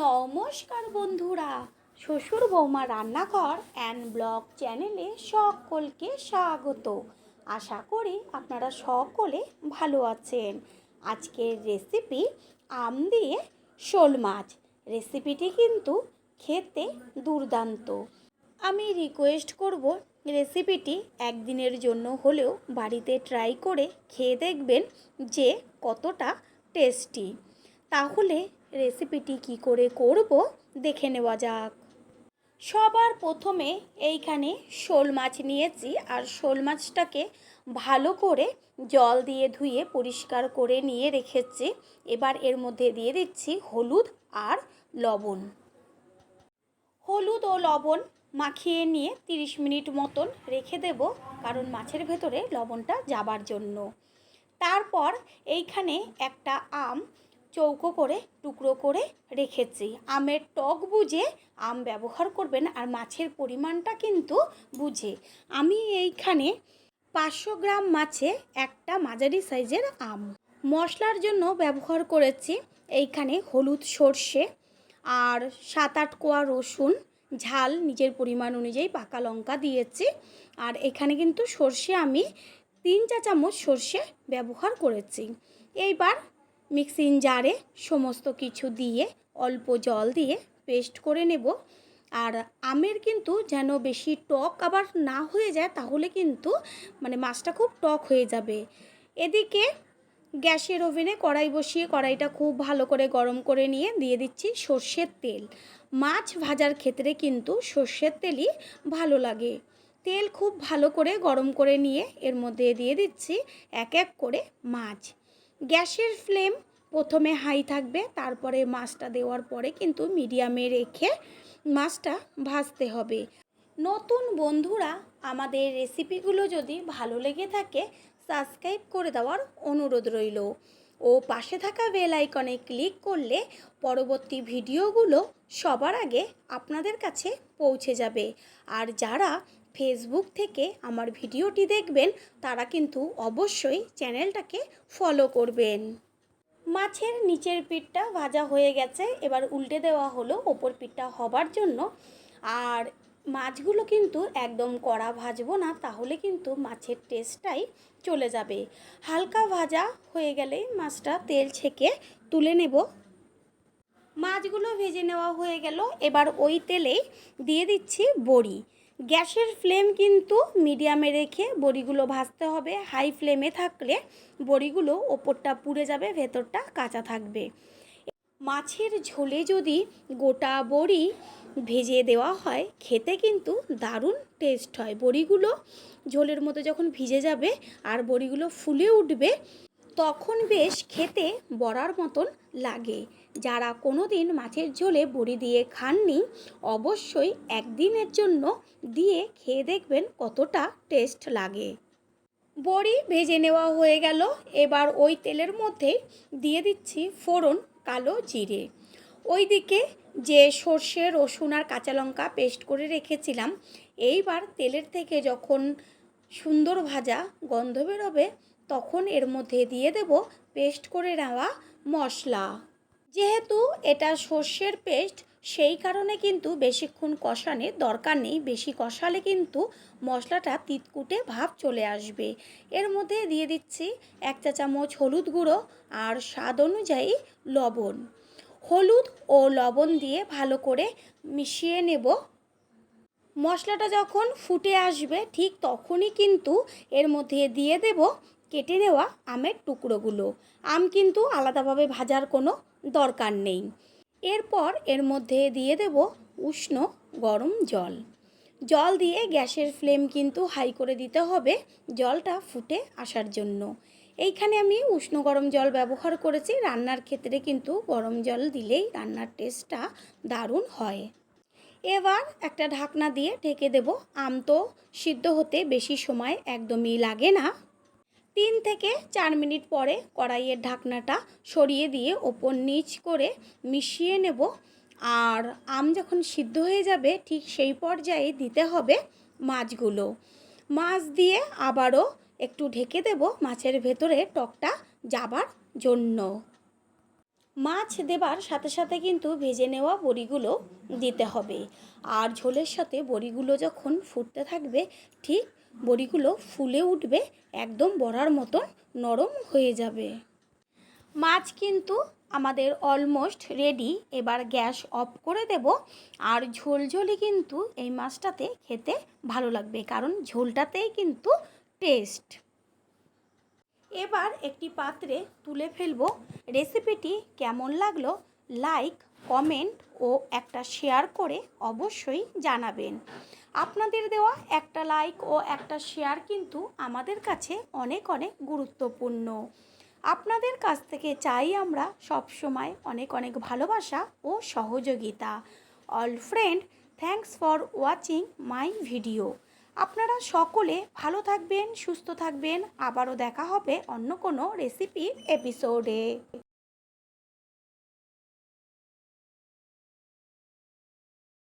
নমস্কার বন্ধুরা, শ্বশুর বৌমা রান্নাঘর অ্যান্ড ব্লগ চ্যানেলে সকলকে স্বাগত। আশা করি আপনারা সকলে ভালো আছেন। আজকের রেসিপি আম দিয়ে শোল মাছ। রেসিপিটি কিন্তু খেতে দুর্দান্ত। আমি রিকোয়েস্ট করব রেসিপিটি একদিনের জন্য হলেও বাড়িতে ট্রাই করে খেয়ে দেখবেন যে কতটা টেস্টি তাহলে রেসিপিটি কি করে করব দেখে নেওয়া যাক। সবার প্রথমে এইখানে শোল মাছ নিয়েছি আর শোল মাছটাকে ভালো করে জল দিয়ে ধুয়ে পরিষ্কার করে নিয়ে রেখেছি। এবার এর মধ্যে দিয়ে দিচ্ছি হলুদ আর লবণ। হলুদ ও লবণ মাখিয়ে নিয়ে 30 মিনিট মতন রেখে দেব, কারণ মাছের ভেতরে লবণটা যাবার জন্য। তারপর এইখানে একটা আম চৌকো করে, টুকরো করে রেখেছি। আমের টক বুঝে আম ব্যবহার করবেন আর মাছের পরিমাণটা কিন্তু বুঝে। আমি এইখানে পাঁচশো গ্রাম মাছে একটা মাঝারি সাইজের আম। মশলার জন্য ব্যবহার করেছি এইখানে হলুদ সর্ষে আর সাত আট কোয়া রসুন, ঝাল নিজের পরিমাণ অনুযায়ী পাকা লঙ্কা দিয়েছি। আর এখানে কিন্তু সর্ষে আমি তিন চা চামচ সর্ষে ব্যবহার করেছি। এইবার মিক্সিং জারে সমস্ত কিছু দিয়ে, অল্প জল দিয়ে পেস্ট করে নেব। আর আমের কিন্তু যেন বেশি টক আবার না হয়ে যায়, তাহলে কিন্তু মানে মাছটা খুব টক হয়ে যাবে। এদিকে গ্যাসের ওভেনে কড়াই বসিয়ে কড়াইটা খুব ভালো করে গরম করে নিয়ে দিয়ে দিচ্ছি সর্ষের তেল। মাছ ভাজার ক্ষেত্রে কিন্তু সর্ষের তেলই ভালো লাগে। তেল খুব ভালো করে গরম করে নিয়ে এর মধ্যে দিয়ে দিচ্ছি এক এক করে মাছ। গ্যাসের ফ্লেম প্রথমে হাই থাকবে, তারপরে মাছটা দেওয়ার পরে কিন্তু মিডিয়ামে রেখে মাছটা ভাজতে হবে। নতুন বন্ধুরা, আমাদের রেসিপিগুলো যদি ভালো লেগে থাকে, সাবস্ক্রাইব করে দেওয়ার অনুরোধ রইল। ও পাশে থাকা বেল আইকনে ক্লিক করলে পরবর্তী ভিডিওগুলো সবার আগে আপনাদের কাছে পৌঁছে যাবে। আর যারা ফেসবুক থেকে আমার ভিডিওটি দেখবেন, তারা কিন্তু অবশ্যই চ্যানেলটাকে ফলো করবেন। মাছের নিচের পিঠটা ভাজা হয়ে গেছে, এবার উল্টে দেওয়া হলো ওপর পিঠটা হবার জন্য। আর মাছগুলো কিন্তু একদম কড়া ভাজবো না, তাহলে কিন্তু মাছের টেস্টটাই চলে যাবে। হালকা ভাজা হয়ে গেলে মাছটা তেল ছেঁকে তুলে নেব। মাছগুলো ভেজে নেওয়া হয়ে গেল, এবার ওই তেলেই দিয়ে দিচ্ছি বড়ি। গ্যাসের ফ্লেম কিন্তু মিডিয়ামে রেখে বড়িগুলো ভাজতে হবে। হাই ফ্লেমে থাকলে বড়িগুলো ওপরটা পুড়ে যাবে, ভেতরটা কাঁচা থাকবে। মাছের ঝোলে যদি গোটা বড়ি ভেজে দেওয়া হয়, খেতে কিন্তু দারুণ টেস্ট হয়। বড়িগুলো ঝোলের মতো যখন ভিজে যাবে আর বড়িগুলো ফুলে উঠবে তখন বেশ খেতে বড়ার মতন লাগে। যারা কোনো দিন মাছের ঝোলে বড়ি দিয়ে খাননি, অবশ্যই একদিনের জন্য দিয়ে খেয়ে দেখবেন কতটা টেস্ট লাগে। বড়ি ভেজে নেওয়া হয়ে গেল। এবার ওই তেলের মধ্যে দিয়ে দিচ্ছি ফোড়ন কালো জিরে। ওইদিকে যে সর্ষে, রসুন আর কাঁচা লঙ্কা পেস্ট করে রেখেছিলাম, এইবার তেলের থেকে যখন সুন্দর ভাজা গন্ধ বেরোবে তখন এর মধ্যে দিয়ে দেব পেস্ট করে নেওয়া মশলা। যেহেতু এটা সর্ষের পেস্ট, সেই কারণে কিন্তু বেশিক্ষণ কষানোর দরকার নেই। বেশি কষালে কিন্তু মশলাটা তিতকুটে ভাব চলে আসবে। এর মধ্যে দিয়ে দিচ্ছি এক চা চামচ হলুদ গুঁড়ো আর স্বাদ অনুযায়ী লবণ। হলুদ ও লবণ দিয়ে ভালো করে মিশিয়ে নেব। মশলাটা যখন ফুটে আসবে, ঠিক তখনই কিন্তু এর মধ্যে দিয়ে দেব কেটে নেওয়া আমের টুকরোগুলো। আম কিন্তু আলাদাভাবে ভাজার কোনো দরকার নেই। এরপর এর মধ্যে দিয়ে দেব উষ্ণ গরম জল। জল দিয়ে গ্যাসের ফ্লেম কিন্তু হাই করে দিতে হবে জলটা ফুটে আসার জন্য। এইখানে আমি উষ্ণ গরম জল ব্যবহার করেছি। রান্নার ক্ষেত্রে কিন্তু গরম জল দিলেই রান্নার টেস্টটা দারুণ হয়। এবার একটা ঢাকনা দিয়ে ঢেকে দেব। আম তো সিদ্ধ হতে বেশি সময় একদমই লাগে না। তিন থেকে চার মিনিট পরে কড়াইয়ের ঢাকনাটা সরিয়ে দিয়ে ওপর নিচ করে মিশিয়ে নেব। আর আম যখন সিদ্ধ হয়ে যাবে, ঠিক সেই পর্যায়ে দিতে হবে মাছগুলো। মাছ দিয়ে আবারও একটু ঢেকে দেব মাছের ভেতরে টকটা যাবার জন্য। মাছ দেবার সাথে সাথে কিন্তু ভেজে নেওয়া বড়িগুলো দিতে হবে। আর ঝোলের সাথে বড়িগুলো যখন ফুটতে থাকবে, ঠিক বড়িগুলো ফুলে উঠবে, একদম বড়ার মতন নরম হয়ে যাবে। মাছ কিন্তু আমাদের অলমোস্ট রেডি এবার গ্যাস অফ করে দেব। আর ঝোল ঝোলই কিন্তু এই মাছটাতে খেতে ভালো লাগবে, কারণ ঝোলটাতেই কিন্তু টেস্ট এবার একটি পাত্রে তুলে ফেলব। রেসিপিটি কেমন লাগল লাইক কমেন্ট ও একটা শেয়ার করে অবশ্যই জানাবেন। আপনাদের দেওয়া একটা লাইক ও একটা শেয়ার কিন্তু আমাদের কাছে অনেক অনেক গুরুত্বপূর্ণ। আপনাদের কাছ থেকে চাই আমরা সব সময় অনেক অনেক ভালোবাসা ও সহযোগিতা। All friend thanks for watching my video আপনারা সকলে ভালো থাকবেন, সুস্থ থাকবেন। আবারও দেখা হবে অন্য কোনো রেসিপির এপিসোডে